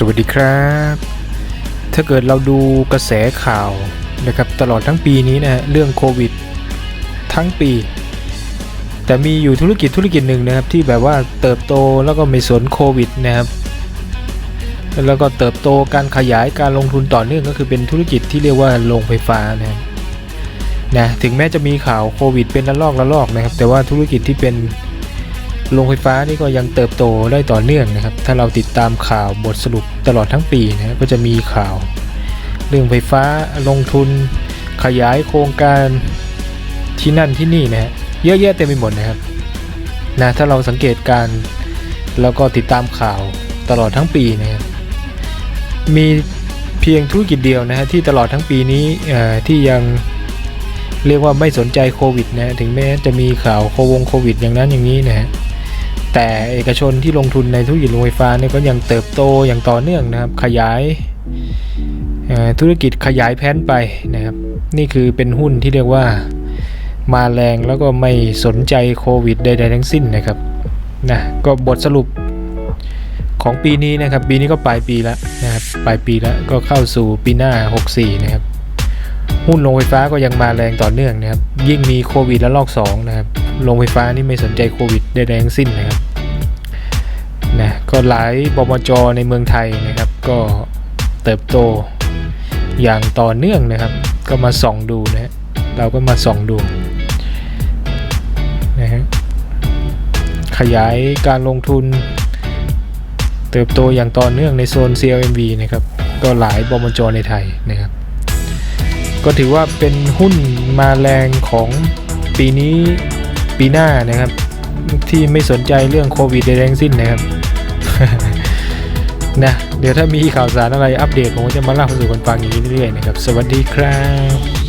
สวัสดีครับ ถ้าเกิดเราดูกระแสข่าวนะครับตลอดทั้งปีนี้นะฮะเรื่องโควิดทั้งปี แต่มีอยู่ธุรกิจธุรกิจหนึ่งนะครับที่แบบว่าเติบโตแล้วก็ไม่สนโควิดนะครับแล้วก็เติบโตการขยายการลงทุนต่อเนื่องก็คือเป็นธุรกิจที่เรียกว่าโรงไฟฟ้านะนะถึงแม้จะมีข่าวโควิดเป็นระลอกระลอกนะครับแต่ว่าธุรกิจที่เป็น โรงไฟฟ้านี่ก็ยังเติบโตได้ต่อเนื่องนะครับ ถ้าเราติดตามข่าวบทสรุปตลอดทั้งปีนะก็จะมีข่าว เรื่องไฟฟ้าลงทุน ขยายโครงการที่นั่นที่นี่นะฮะเยอะแยะเต็มไปหมดนะครับนะถ้าเราสังเกตการ์แล้วก็ติดตามข่าวตลอดทั้งปีนะครับมีเพียงธุรกิจเดียวนะฮะที่ตลอดทั้งปีนี้ที่ยังเรียกว่าไม่สนใจโควิดนะฮะถึงแม้จะมีข่าวโควงโควิดอย่างนั้นอย่างนี้นะฮะ แต่เอกชนที่ลงทุนในธุรกิจโรงไฟฟ้าเนี่ยก็ยังเติบโตอย่างต่อเนื่องนะครับ ขยายธุรกิจขยายแผนไปนะครับ นี่คือเป็นหุ้นที่เรียกว่ามาแรงแล้วก็ไม่สนใจโควิดใดๆทั้งสิ้นนะครับนะก็บทสรุปของปีนี้นะครับ ปีนี้ก็ปลายปีแล้วนะครับปลายปีแล้วก็เข้าสู่ปีหน้า 64 นะครับ หุ้นโรงไฟฟ้าก็ยังมาแรงต่อเนื่องนะครับ ยิ่งมีโควิดและลอก2นะครับโรงไฟฟ้านี่ไม่สนใจโควิดใดๆทั้งสิ้นนะครับ นะก็หลายบมจในเมืองไทยนะครับ ก็เติบโตอย่างต่อเนื่องนะครับ ก็มาส่องดูนะเราก็มาส่องดูนะฮะขยายการลงทุน เติบโตอย่างต่อเนื่องในโซน CLMV นะครับ ก็หลายบมจในไทยนะครับ ก็ถือว่าเป็นหุ้นมาแรงของปีนี้ปีหน้านะครับ ที่ไม่สนใจเรื่องโควิดใดทั้งสิ้นนะครับ นะเดี๋ยวถ้ามีข่าวสารอะไรอัปเดตผมจะมาเล่าสู่กันฟังอย่างนี้เรื่อยๆนะครับ สวัสดีครับ